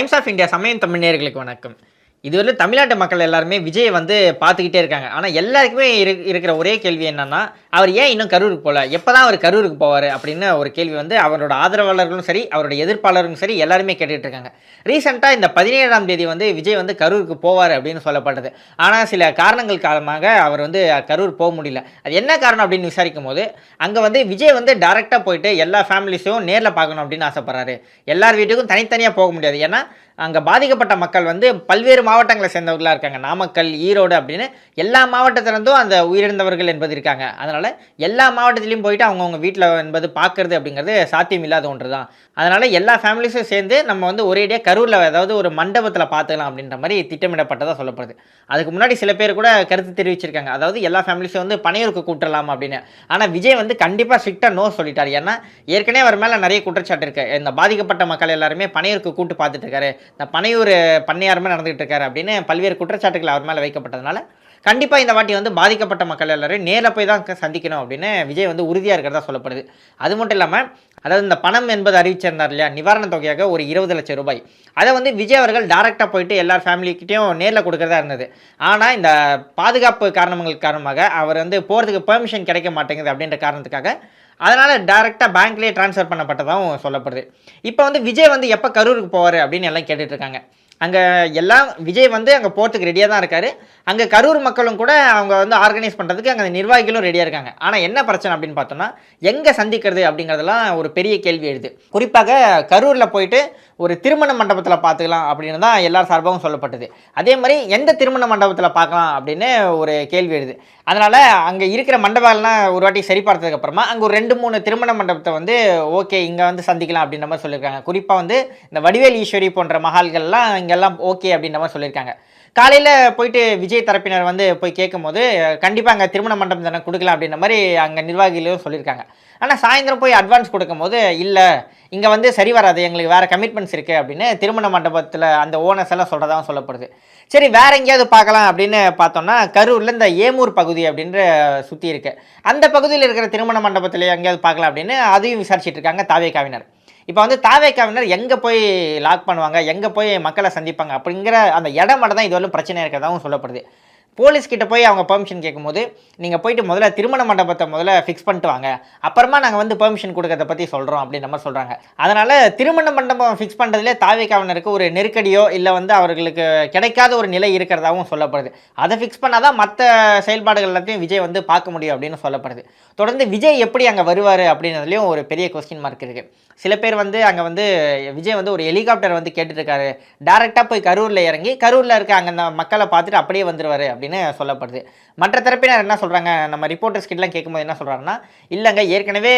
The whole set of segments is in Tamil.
டைம்ஸ் ஆஃப் இந்தியா சமயம் தமிழர்களுக்கு வணக்கம். இதுவரை தமிழ்நாட்டு மக்கள் எல்லாருமே விஜயை வந்து பார்த்துக்கிட்டே இருக்காங்க. ஆனால் எல்லாருக்குமே இரு இருக்கிற ஒரே கேள்வி என்னன்னா அவர் ஏன் இன்னும் கரூருக்கு போகல எப்போ தான் அவர் கரூருக்கு போவார் அப்படின்னு ஒரு கேள்வி வந்து அவரோட ஆதரவாளர்களும் சரி அவரோட எதிர்ப்பாளர்களும் சரி எல்லாருமே கேட்டுகிட்டு இருக்காங்க. ரீசெண்டாக இந்த பதினேழாம் தேதி வந்து விஜய் வந்து கரூருக்கு போவார் அப்படின்னு சொல்லப்பட்டது. ஆனால் சில காரணங்கள் காரணமாக அவர் வந்து கரூர் போக முடியல. அது என்ன காரணம் அப்படின்னு விசாரிக்கும் போது அங்கே வந்து விஜய் வந்து டேரெக்டாக போயிட்டு எல்லா ஃபேமிலிஸையும் நேரில் பார்க்கணும் அப்படின்னு ஆசைப்பட்றாரு. எல்லார் வீட்டுக்கும் தனித்தனியாக போக முடியாது. ஏன்னா அங்கே பாதிக்கப்பட்ட மக்கள் வந்து பல்வேறு மாவட்டங்களை சேர்ந்தவர்களாக இருக்காங்க. நாமக்கல் ஈரோடு அப்படின்னு எல்லா மாவட்டத்திலிருந்தும் அந்த உயிரிழந்தவர்கள் என்பது இருக்காங்க. அதனால் எல்லா மாவட்டத்திலையும் போயிட்டு அவங்கவுங்க வீட்டில் என்பது பார்க்கறது அப்படிங்கிறது சாத்தியம் இல்லாத ஒன்று தான் அதனால் எல்லா ஃபேமிலிஸும் சேர்ந்து நம்ம வந்து ஒரேடியாக கரூரில் அதாவது ஒரு மண்டபத்தில் பார்த்துக்கலாம் அப்படின்ற மாதிரி திட்டமிடப்பட்டதாக சொல்லப்படுது. அதுக்கு முன்னாடி சில பேர் கூட கருத்து தெரிவிச்சிருக்காங்க. அதாவது எல்லா ஃபேமிலிஸும் வந்து பனையூருக்கு கூட்டலாம் அப்படின்னு. ஆனால் விஜய் வந்து கண்டிப்பாக ஸ்ட்ரிக்டாக நோ சொல்லிட்டார். ஏன்னா ஏற்கனவே அவர் மேலே நிறைய குற்றச்சாட்டு இருக்கு. இந்த பாதிக்கப்பட்ட மக்கள் எல்லாருமே பனையூருக்கு கூட்டு பார்த்துட்டு இருக்காரு. இந்த பனையூர் பண்ணையாருமே நடந்துகிட்டு இருக்காரு. அப்படின்னு பல்வேறு குற்றச்சாட்டுகள் அவர் மேலே வைக்கப்பட்டதுனால கண்டிப்பாக இந்த வாட்டி வந்து பாதிக்கப்பட்ட மக்கள் எல்லாரையும் நேரில் போய் தான் சந்திக்கணும் அப்படின்னு விஜய் வந்து உறுதியாக இருக்கிறதா சொல்லப்படுது. அது மட்டும் இல்லாமல் அதாவது இந்த பணம் என்பது அறிவிச்சிருந்தார் இல்லையா நிவாரணத் தொகையாக ஒரு இருபது லட்சம் ரூபாய். அதை வந்து விஜய் அவர்கள் டேரெக்டாக போயிட்டு எல்லார் ஃபேமிலிக்கிட்டையும் நேரில் கொடுக்கறதா இருந்தது. ஆனால் இந்த பாதுகாப்பு காரணங்கள் காரணமாக அவர் வந்து போகிறதுக்கு பெர்மிஷன் கிடைக்க மாட்டேங்குது அப்படின்ற காரணத்துக்காக அதனால் டேரெக்டாக பேங்க்லேயே ட்ரான்ஸ்ஃபர் பண்ணப்பட்டதாகவும் சொல்லப்படுது. இப்போ வந்து விஜய் வந்து எப்போ கரூருக்கு போவார் அப்படின்னு எல்லாம் கேட்டுட்ருக்காங்க அங்கே எல்லாம் விஜய் வந்து அங்கே போகிறதுக்கு ரெடியாக தான் இருக்கார். அங்கே கரூர் மக்களும் கூட அவங்க வந்து ஆர்கனைஸ் பண்ணுறதுக்கு அங்கே நிர்வாகிகளும் ரெடியாக இருக்காங்க. ஆனால் என்ன பிரச்சனை அப்படின்னு பார்த்தோம்னா எங்கே சந்திக்கிறது அப்படிங்கிறதெல்லாம் ஒரு பெரிய கேள்வி எழுது. குறிப்பாக கரூரில் போயிட்டு ஒரு திருமண மண்டபத்தில் பார்த்துக்கலாம் அப்படின்னு தான் எல்லார் சார்பாகவும் சொல்லப்பட்டது. அதே மாதிரி எந்த திருமண மண்டபத்தில் பார்க்கலாம் அப்படின்னு ஒரு கேள்வி எழுது. அதனால் அங்கே இருக்கிற மண்டபங்கள்லாம் ஒரு வாட்டி சரி பார்த்ததுக்கப்புறமா அங்கே ஒரு ரெண்டு மூணு திருமண மண்டபத்தை வந்து ஓகே இங்கே வந்து சந்திக்கலாம் அப்படின்ற மாதிரி சொல்லியிருக்காங்க. குறிப்பாக வந்து இந்த வடிவேல் ஈஸ்வரி போன்ற மகால்கள்லாம் இங்கெல்லாம் ஓகே அப்படின்ற மாதிரி சொல்லியிருக்காங்க. காலையில் போயிட்டு விஜய் தரப்பினர் வந்து போய் கேட்கும்போது கண்டிப்பாக அங்கே திருமண மண்டபம் தானே கொடுக்கலாம் அப்படின்ற மாதிரி அங்கே நிர்வாகிகளும் சொல்லியிருக்காங்க. ஆனால் சாயந்தரம் போய் அட்வான்ஸ் கொடுக்கும்போது இல்லை இங்கே வந்து சரி வராது எங்களுக்கு வேறு கமிட்மெண்ட்ஸ் இருக்குது அப்படின்னு திருமண மண்டபத்தில் அந்த ஓனர்ஸ் எல்லாம் சொல்கிறதாகவும் சொல்லப்படுது. சரி வேறு எங்கேயாவது பார்க்கலாம் அப்படின்னு பார்த்தோம்னா கரூரில் இந்த ஏமூர் பகுதி அப்படின்ற சுற்றி இருக்குது அந்த பகுதியில் இருக்கிற திருமண மண்டபத்தில் எங்கேயாவது பார்க்கலாம் அப்படின்னு அதையும் விசாரிச்சுட்டு இருக்காங்க தாவேக்காவினர் இப்போ வந்து தாவேக்காவினர் எங்கே போய் லாக் பண்ணுவாங்க? எங்கே போய் மக்களை சந்திப்பாங்க? அப்படிங்கிற அந்த இடம் மட்டும் தான் இதுவரையும் பிரச்சனை இருக்கிறதாகவும் சொல்லப்படுது. போலீஸ்கிட்ட போய் அவங்க பெர்மிஷன் கேட்கும்போது நீங்கள் போயிட்டு முதல்ல திருமண மண்டபத்தை முதல்ல ஃபிக்ஸ் பண்ணிட்டு வாங்க. அப்புறமா நாங்கள் வந்து பெர்மிஷன் கொடுக்கறத பற்றி சொல்கிறோம் அப்படின்ற மாதிரி சொல்கிறாங்க அதனால் திருமண மண்டபம் ஃபிக்ஸ் பண்ணுறதுலே தாவேக்காவினருக்கு ஒரு நெருக்கடியோ இல்லை வந்து அவர்களுக்கு கிடைக்காத ஒரு நிலை இருக்கிறதாகவும் சொல்லப்படுது. அதை ஃபிக்ஸ் பண்ணால் தான் மற்ற செயல்பாடுகள் எல்லாத்தையும் விஜய் வந்து பார்க்க முடியும் அப்படின்னு சொல்லப்படுது. தொடர்ந்து விஜய் எப்படி அங்கே வருவார் அப்படின்றதுலையும் ஒரு பெரிய கொஸ்டின் மார்க் இருக்குது சில பேர் வந்து அங்கே வந்து விஜய் வந்து ஒரு ஹெலிகாப்டர் வந்து கேட்டுட்ருக்காரு. டேரெக்டாக போய் கரூரில் இறங்கி கரூரில் இருக்க அங்கே அந்த மக்களை பார்த்துட்டு அப்படியே வந்துருவாரு அப்படின்னு சொல்லப்படுது. மற்ற தரப்பினர் என்ன சொல்கிறாங்க நம்ம ரிப்போர்ட்டர்ஸ் கிட்டலாம் கேட்கும்போது என்ன சொல்கிறாங்கன்னா இல்லைங்க ஏற்கனவே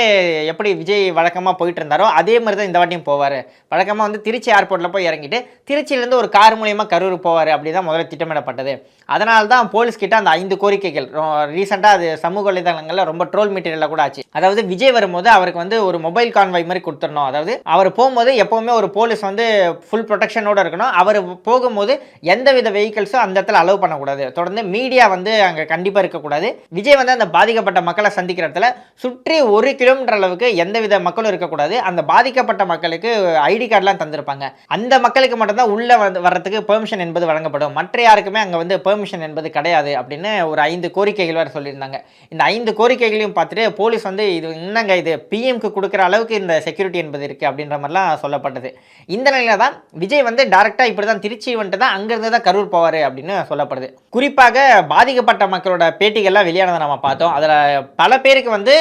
எப்படி விஜய் வழக்கமாக போயிட்டு இருந்தாரோ அதே மாதிரி தான் இந்த வாட்டியும் போவார். வழக்கமாக வந்து திருச்சி ஏர்போர்ட்டில் போய் இறங்கிட்டு திருச்சியிலேருந்து ஒரு கார் மூலியமாக கரூர் போவார் அப்படி தான் முதல்ல திட்டமிடப்பட்டது. அதனால தான் போலீஸ் கிட்ட அந்த ஐந்து கோரிக்கைகள் ரீசெண்டாக அது சமூக வலைதளங்களில் ரொம்ப ட்ரோல் மெட்டீரியலில் கூட ஆச்சு. அதாவது விஜய் வரும்போது அவருக்கு வந்து ஒரு மொபைல் கான்வாய் மாதிரி வரணும். அதாவது அவர் போகும்போது எப்போவுமே ஒரு போலீஸ் வந்து ஃபுல் ப்ரொடெக்ஷனோடு இருக்கணும். அவர் போகும்போது எந்தவித வெஹிக்கிள்ஸும் அந்த இடத்துல அலோவ் பண்ணக்கூடாது. தொடர்ந்து மீடியா வந்து அங்கே கண்டிப்பாக இருக்கக்கூடாது. விஜய் வந்து அந்த பாதிக்கப்பட்ட மக்களை சந்திக்கிற இடத்துல சுற்றி ஒரு கிலோமீட்டர் அளவுக்கு எந்தவித மக்களும் இருக்கக்கூடாது. அந்த பாதிக்கப்பட்ட மக்களுக்கு ஐடி கார்டெலாம் தந்திருப்பாங்க. அந்த மக்களுக்கு மட்டும்தான் உள்ளே வந்து வர்றதுக்கு பெர்மிஷன் என்பது வழங்கப்படும். மற்ற யாருக்குமே அங்கே வந்து பெர்மிஷன் என்பது கிடையாது அப்படின்னு ஒரு ஐந்து கோரிக்கைகள் வேறு சொல்லியிருந்தாங்க. இந்த ஐந்து கோரிக்கைகளையும் பார்த்துட்டு போலீஸ் வந்து இது என்னங்க இது? பிஎம்க்கு கொடுக்குற அளவுக்கு இந்த செக்யூரிட்டி என்பது இருக்குது அப்படின்ற மாதிரிலாம் சொல்லப்பட்டது. இந்த நிலையில தான் விஜய் வந்து டேரெக்டாக இப்படி தான் திருச்சி வந்துட்டு தான் அங்கேருந்து தான் கரூர் போவார் அப்படின்னு சொல்லப்படுது. குறிப்பாக பாதிக்கப்பட்ட மக்களோட பேட்டிகள்லாம் வெளியானதை நம்ம பார்த்தோம். அதில் பல பேருக்கு வந்து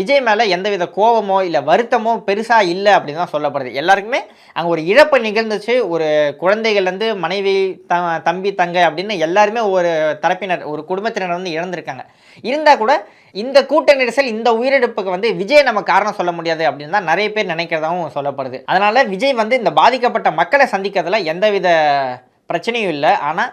விஜய் மேலே எந்தவித கோபமோ இல்லை வருத்தமோ பெருசாக இல்லை அப்படின்னு தான் சொல்லப்படுது. எல்லாருக்குமே அங்கே ஒரு இழப்பு நிகழ்ந்துச்சு. ஒரு குழந்தைகள்லேருந்து மனைவி த தம்பி தங்கை அப்படின்னு எல்லாருமே ஒரு தரப்பினர் ஒரு குடும்பத்தினர் வந்து இழந்திருக்காங்க. இருந்தால் கூட இந்த கூட்ட நெரிசல் இந்த உயிரிழப்புக்கு வந்து விஜய் நம்ம காரணம் சொல்ல முடியாது அப்படின்னு தான் நிறைய பேர் நினைக்கிறதாவும் சொல்லப்படுது. அதனால் விஜய் வந்து இந்த பாதிக்கப்பட்ட மக்களை சந்திக்கிறதுல எந்தவித பிரச்சனையும் இல்லை. ஆனால்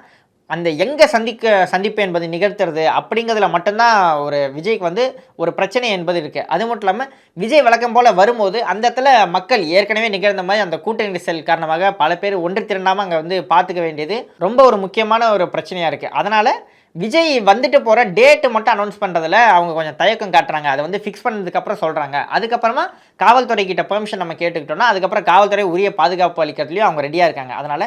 அந்த எங்கே சந்திக்க சந்திப்பு என்பது நிகழ்த்துறது அப்படிங்கிறதுல மட்டும்தான் ஒரு விஜய்க்கு வந்து ஒரு பிரச்சனை என்பது இருக்குது அது மட்டும் இல்லாமல் விஜய் வழக்கம் போல் வரும்போது அந்த இடத்துல மக்கள் ஏற்கனவே நிகழ்ந்த மாதிரி அந்த கூட்ட நெரிசல் காரணமாக பல பேர் ஒன்று திரண்டாமல் அங்கே வந்து பார்த்துக்க வேண்டியது ரொம்ப ஒரு முக்கியமான ஒரு பிரச்சனையாக இருக்குது அதனால் விஜய் வந்துட்டு போகிற டேட்டு மட்டும் அனௌன்ஸ் பண்ணுறதுல அவங்க கொஞ்சம் தயக்கம் காட்டுறாங்க. அதை வந்து ஃபிக்ஸ் பண்ணதுக்கப்புறம் சொல்கிறாங்க அதுக்கப்புறமா காவல்துறை கிட்ட பெர்மிஷன் நம்ம கேட்டுக்கிட்டோம்னா அதுக்கப்புறம் காவல்துறை உரிய பாதுகாப்பு அளிக்கிறதுலையும் அவங்க ரெடியாக இருக்காங்க. அதனால்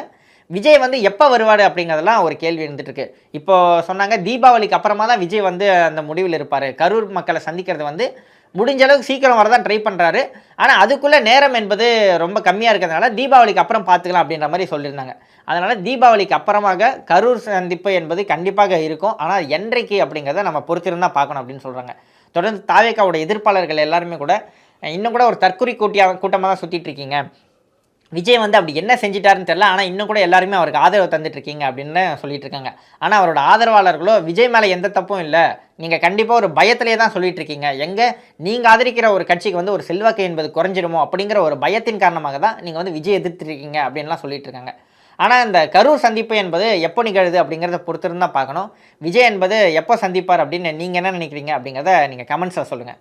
விஜய் வந்து எப்போ வருவார் அப்படிங்கிறதெல்லாம் ஒரு கேள்வி இருந்துகிட்ருக்கு இப்போது சொன்னாங்க தீபாவளிக்கு அப்புறமா தான் விஜய் வந்து அந்த முடிவில் இருப்பார். கரூர் மக்களை சந்திக்கிறது வந்து முடிஞ்ச அளவுக்கு சீக்கிரம் வரதான் ட்ரை பண்ணுறாரு ஆனால் அதுக்குள்ளே நேரம் என்பது ரொம்ப கம்மியாக இருக்கிறதுனால தீபாவளிக்கு அப்புறம் பார்த்துக்கலாம் அப்படின்ற மாதிரி சொல்லியிருந்தாங்க. அதனால் தீபாவளிக்கு அப்புறமாக கரூர் சந்திப்பு என்பது கண்டிப்பாக இருக்கும். ஆனால் என்றைக்கு அப்படிங்கிறத நம்ம பொறுத்திருந்தால் பார்க்கணும் அப்படின்னு சொல்கிறாங்க தொடர்ந்து தாவேக்காவோட எதிர்ப்பாளர்கள் எல்லாருமே கூட இன்னும் கூட ஒரு தற்குறி கூட்டியாக கூட்டமாக தான் சுற்றிட்டு இருக்கீங்க. விஜய் வந்து அப்படி என்ன செஞ்சிட்டாருன்னு தெரியல ஆனால் இன்னும் கூட எல்லாருமே அவருக்கு ஆதரவு தந்துட்டு இருக்கீங்க அப்படின்னு சொல்லிட்டு இருக்காங்க ஆனால் அவரோட ஆதரவாளர்களோ விஜய் மேலே எந்த தப்பும் இல்லை. நீங்கள் கண்டிப்பாக ஒரு பயத்திலே தான் சொல்லிட்டு இருக்கீங்க எங்கே நீங்கள் ஆதரிக்கிற ஒரு கட்சிக்கு வந்து ஒரு செல்வாக்கு என்பது குறைஞ்சிருமோ அப்படிங்கிற ஒரு பயத்தின் காரணமாக தான் நீங்கள் வந்து விஜய் எதிர்த்துருக்கீங்க அப்படின்லாம் சொல்லிட்டு இருக்காங்க ஆனால் இந்த கரூர் சந்திப்பு என்பது எப்போ நிகழுது அப்படிங்கிறத பொறுத்திருந்தா பார்க்கணும். விஜய் என்பது எப்போ சந்திப்பார் அப்படின்னு நீங்கள் என்ன நினைக்கிறீங்க அப்படிங்கிறத நீங்கள் கமெண்ட்ஸில் சொல்லுங்கள்